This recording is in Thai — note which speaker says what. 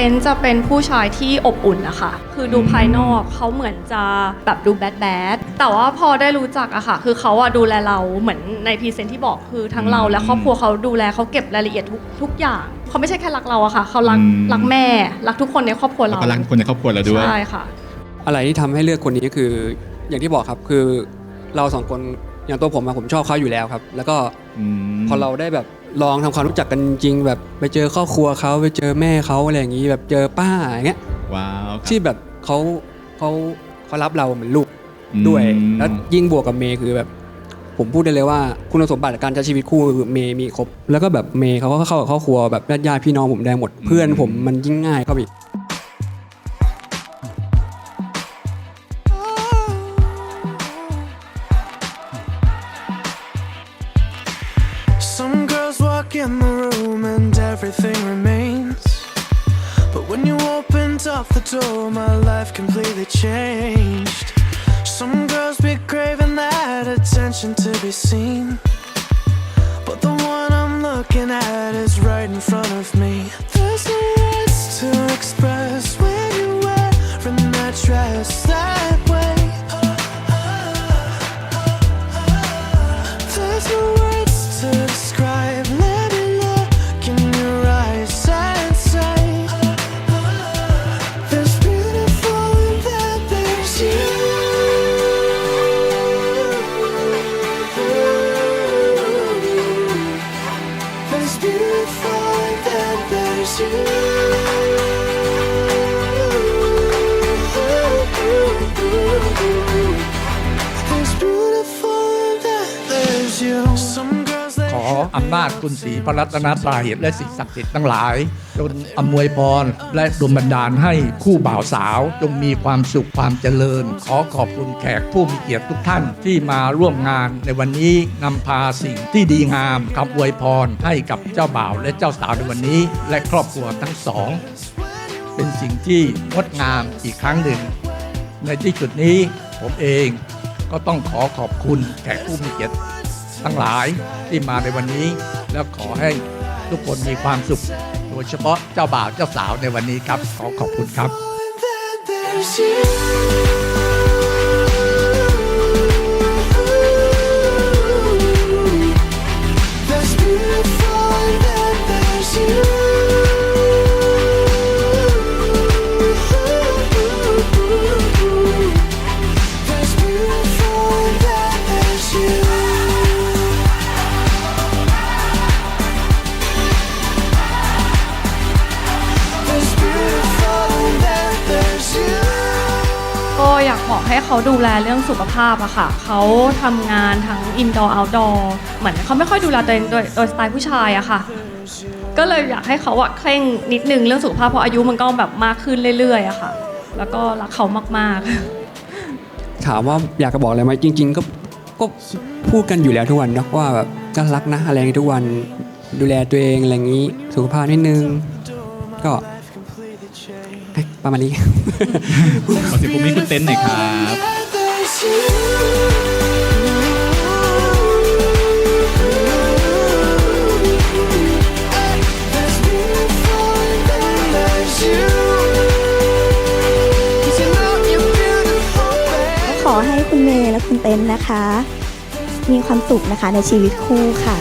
Speaker 1: ต็นท์จะเป็นผู้ชายที่อบอุ่นนะคะ คือดูภายนอกเขาเหมือนจะแบบดูแบดแบดแต่ว่าพอได้รู้จักอะค่ะ คือเขาอะดูแลเราเหมือนในพรีเซนต์ที่บอกคือทั้งเราและครอบครัวเขาดูแลเขาเก็บรายละเอียดทุกทุกอย่างเขาไม่ใช่แค่รักเราอะค่ะเขารัก
Speaker 2: อืม
Speaker 1: รักแม่ รักทุกคนในครอบครัว
Speaker 2: แล้ว
Speaker 1: เรา
Speaker 2: ก็รักคนในครอบครัวเราด้วย
Speaker 1: ใช่ค่ะ
Speaker 3: อะไรที่ทำให้เลือกคนนี้ก็คืออย่างที่บอกครับคือเราสองคนอย่างตัวผมอะผมชอบเขาอยู่แล้วครับ แล้วก็
Speaker 2: อืม
Speaker 3: พอเราได้แบบ ลองทำความรู้จักกันจริงแบบไปเจอครอบครัวเขาไปเจอแม่เขาอะไรอย่างนี้แบบเจอป้าอย่างเงี้ย
Speaker 2: ว้าวครับ
Speaker 3: ที่แบบเขาเขาเขารับเราเหมือนลูก
Speaker 2: อืม
Speaker 3: ด้วยแล้วยิ่งบวกกับเมย์คือแบบ ผมพูดได้เลยว่าคุณสมบัติการใช้ชีวิตคู่คือเมย์มีครบ แล้วก็แบบเมย์เขาก็เข้ากับครอบครัวแบบญาติๆพี่น้องผมได้หมด เพื่อนผมมันยิ่งง่ายเข้าไปอีก
Speaker 4: in the room and everything remains. But when you opened up the door, my life completely changed. Some girls be craving that attention to be seen. But the one I'm looking at is right in front of me. Beautiful then there's you.
Speaker 5: ออำนาจคุณศรีพระรัตนตรัยและสิ่งศักดิ์สิทธิ์ทั้งหลายจนอำนวยพรและดลบันดาลให้คู่บ่าวสาว จงมีความสุขความเจริญ ขอขอบคุณแขกผู้มีเกียรติทุกท่านที่มาร่วมงาน ในวันนี้นำพาสิ่งที่ดีงามคำอวยพรให้กับเจ้าบ่าวและเจ้าสาวในวันนี้ และครอบครัวทั้งสอง เป็นสิ่งที่งดงามอีกครั้งหนึ่ง ในที่จุดนี้ผมเองก็ต้องขอขอบคุณแขกผู้มีเกียรติ ทั้งหลายที่มาในวันนี้ แล้วขอให้ทุกคนมีความสุข โดยเฉพาะเจ้าบ่าวเจ้าสาวในวันนี้ครับ ขอขอบคุณครับ
Speaker 1: ก็อยากบอกให้เขาดูแลเรื่องสุขภาพอะค่ะ เขาทำงานทั้งอินดอร์เอาท์ดอร์เหมือนเขาไม่ค่อยดูแลตัวเองโดยโดยสไตล์ผู้ชายอะค่ะ ก็เลยอยากให้เขาอะเคร่งนิดนึงเรื่องสุขภาพเพราะอายุมันก็แบบมากขึ้นเรื่อยๆอะค่ะ แล้วก็รักเขามากๆ
Speaker 3: ถามว่าอยากจะบอกอะไรไหมจริง ๆ ก็ก็พูดกันอยู่แล้วทุกวันเนอะว่าแบบก็รักนะอะไรอย่างงี้ทุกวันดูแลตัวเองอะไรอย่างนี้สุขภาพนิดนึง ก็ ประมาณนี้
Speaker 2: ขอเสียงปรบมือให้คุณเต้นหน่อยครับ
Speaker 4: There's you. There's beautiful and then there's you. 'Cause you know you're beautiful, babe.
Speaker 6: ขอให้คุณเมย์และคุณเต้นนะคะ มีความสุขนะคะในชีวิตคู่ค่ะ